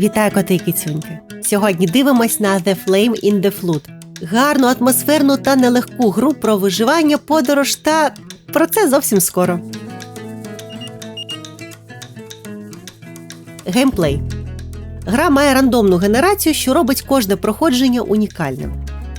Вітаю коти і кицюньки! Сьогодні дивимось на The Flame in the Flood. Гарну, атмосферну та нелегку гру про виживання, подорож та про це зовсім скоро. Геймплей. Гра має рандомну генерацію, що робить кожне проходження унікальним.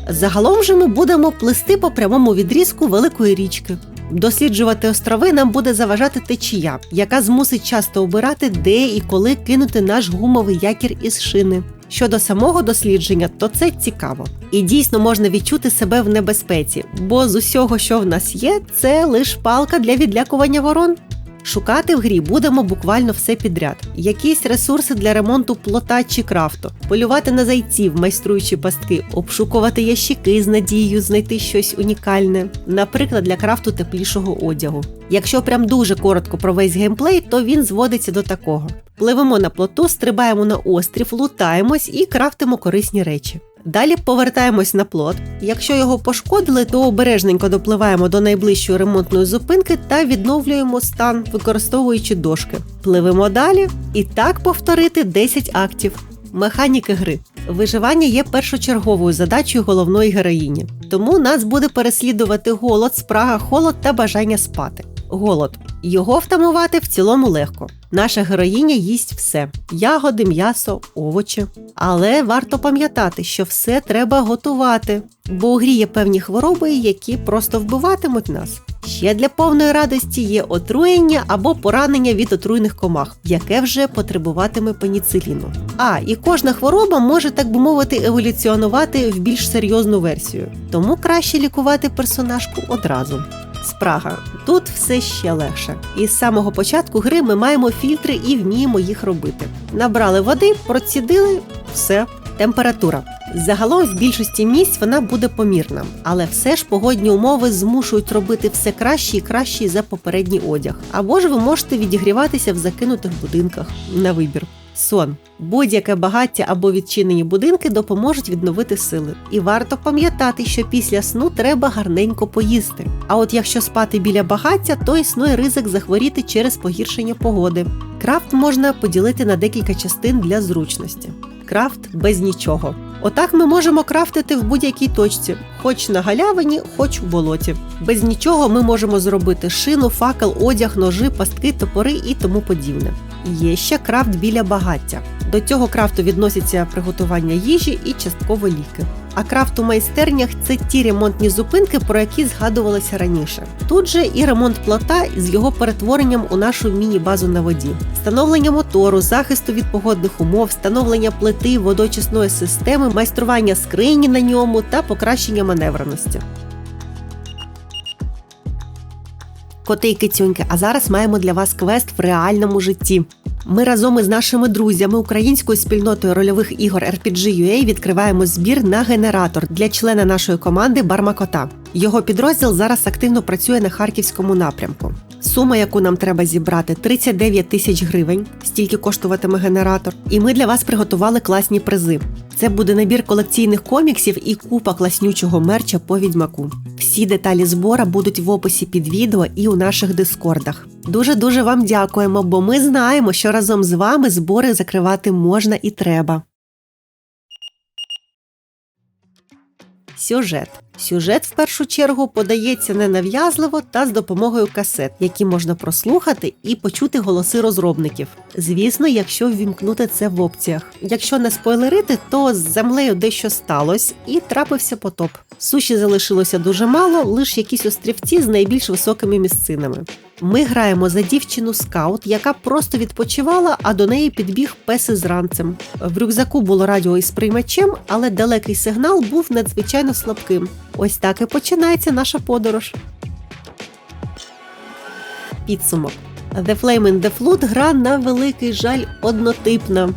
Загалом же ми будемо плисти по прямому відрізку великої річки. Досліджувати острови нам буде заважати течія, яка змусить часто обирати, де і коли кинути наш гумовий якір із шини. Щодо самого дослідження, то це цікаво. І дійсно можна відчути себе в небезпеці, бо з усього, що в нас є, це лише палка для відлякування ворон. Шукати в грі будемо буквально все підряд: якісь ресурси для ремонту плота чи крафту, полювати на зайців, майструючи пастки, обшукувати ящики з надією знайти щось унікальне, наприклад, для крафту теплішого одягу. Якщо прям дуже коротко про весь геймплей, то він зводиться до такого: пливемо на плоту, стрибаємо на острів, лутаємось і крафтимо корисні речі. Далі повертаємось на плот. Якщо його пошкодили, то обережненько допливаємо до найближчої ремонтної зупинки та відновлюємо стан, використовуючи дошки. Пливемо далі і так повторити 10 актів. Механіки гри. Виживання є першочерговою задачею головної героїні. Тому нас буде переслідувати голод, спрага, холод та бажання спати. Голод. Його втамувати в цілому легко. Наша героїня їсть все: ягоди, м'ясо, овочі. Але варто пам'ятати, що все треба готувати, бо у грі є певні хвороби, які просто вбиватимуть нас. Ще для повної радості є отруєння або поранення від отруйних комах, яке вже потребуватиме пеніциліну. А і кожна хвороба може, так би мовити, еволюціонувати в більш серйозну версію, тому краще лікувати персонажку одразу. Спрага. Тут все ще легше. І з самого початку гри ми маємо фільтри і вміємо їх робити. Набрали води, процідили, все. Температура. Загалом в більшості місць вона буде помірна, але все ж погодні умови змушують робити все краще і краще за попередній одяг. Або ж ви можете відігріватися в закинутих будинках на вибір. Сон. Будь-яке багаття або відчинені будинки допоможуть відновити сили. І варто пам'ятати, що після сну треба гарненько поїсти. А от якщо спати біля багаття, то існує ризик захворіти через погіршення погоди. Крафт можна поділити на декілька частин для зручності. Крафт без нічого. Отак ми можемо крафтити в будь-якій точці, хоч на галявині, хоч у болоті. Без нічого ми можемо зробити шину, факел, одяг, ножи, пастки, топори і тому подібне. Є ще крафт біля багаття. До цього крафту відносяться приготування їжі і частково ліки. А крафт у майстернях це ті ремонтні зупинки, про які згадувалося раніше. Тут же і ремонт плота з його перетворенням у нашу міні-базу на воді, встановлення мотору, захисту від погодних умов, встановлення плити, водочисної системи, майстрування скрині на ньому та покращення маневреності. Коти й кицюньки, а зараз маємо для вас квест в реальному житті. Ми разом із нашими друзями українською спільнотою рольових ігор RPG.ua відкриваємо збір на генератор для члена нашої команди Бармакота. Його підрозділ зараз активно працює на харківському напрямку. Сума, яку нам треба зібрати, 39 тисяч гривень, стільки коштуватиме генератор. І ми для вас приготували класні призи. Це буде набір колекційних коміксів і купа класнючого мерча по відьмаку. Всі деталі збора будуть в описі під відео і у наших дискордах. Дуже дуже вам дякуємо, бо ми знаємо, що разом з вами збори закривати можна і треба. Сюжет. Сюжет в першу чергу подається ненав'язливо та з допомогою касет, які можна прослухати і почути голоси розробників. Звісно, якщо ввімкнути це в опціях. Якщо не спойлерити, то з землею дещо сталося і трапився потоп. Суші залишилося дуже мало, лише якісь острівці з найбільш високими місцинами. Ми граємо за дівчину скаут, яка просто відпочивала, а до неї підбіг пес із ранцем. В рюкзаку було радіо із приймачем, але далекий сигнал був надзвичайно слабким. Ось так і починається наша подорож. Підсумок. The Flame in the Flood гра на великий жаль однотипна.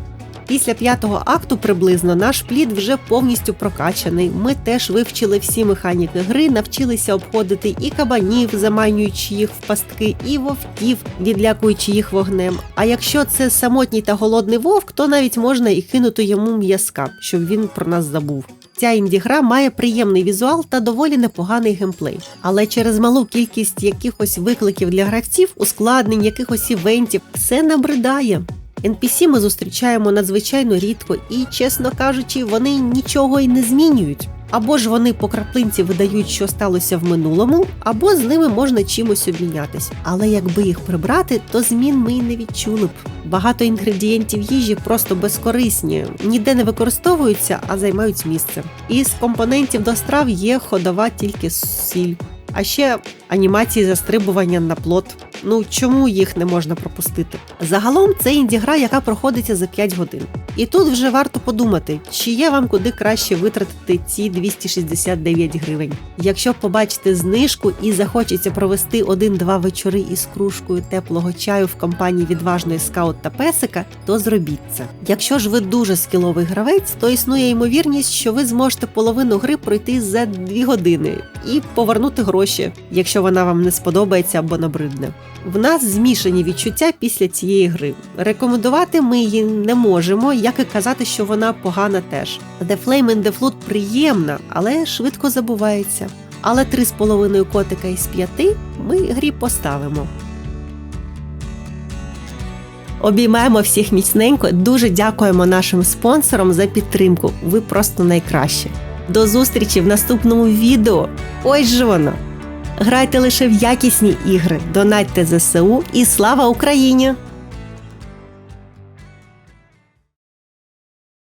Після п'ятого акту приблизно наш плід вже повністю прокачаний. Ми теж вивчили всі механіки гри, навчилися обходити і кабанів, заманюючи їх в пастки, і вовків, відлякуючи їх вогнем. А якщо це самотній та голодний вовк, то навіть можна і кинути йому м'язка, щоб він про нас забув. Ця інді-гра має приємний візуал та доволі непоганий геймплей. Але через малу кількість якихось викликів для гравців, ускладнень, якихось івентів, все набридає. NPC ми зустрічаємо надзвичайно рідко і, чесно кажучи, вони нічого й не змінюють. Або ж вони по краплинці видають, що сталося в минулому, або з ними можна чимось обмінятись. Але якби їх прибрати, то змін ми й не відчули б. Багато інгредієнтів їжі просто безкорисні, ніде не використовуються, а займають місце. Із компонентів до страв є ходова тільки сіль. А ще анімації застрибування на плот. Ну чому їх не можна пропустити? Загалом це інді-гра, яка проходиться за 5 годин. І тут вже варто подумати, чи є вам куди краще витратити ці 269 гривень. Якщо побачите знижку і захочеться провести один-два вечори із кружкою теплого чаю в компанії відважної скаут та песика, то зробіть це. Якщо ж ви дуже скіловий гравець, то існує ймовірність, що ви зможете половину гри пройти за 2 години і повернути гроші, якщо вона вам не сподобається або набридне. В нас змішані відчуття після цієї гри. Рекомендувати ми її не можемо, як і казати, що вона погана теж. The Flame and the Flood приємна, але швидко забувається. Але 3,5 котика із 5 ми грі поставимо. Обіймаємо всіх міцненько. Дуже дякуємо нашим спонсорам за підтримку. Ви просто найкращі. До зустрічі в наступному відео. Ось же воно! Грайте лише в якісні ігри, донатьте ЗСУ і слава Україні!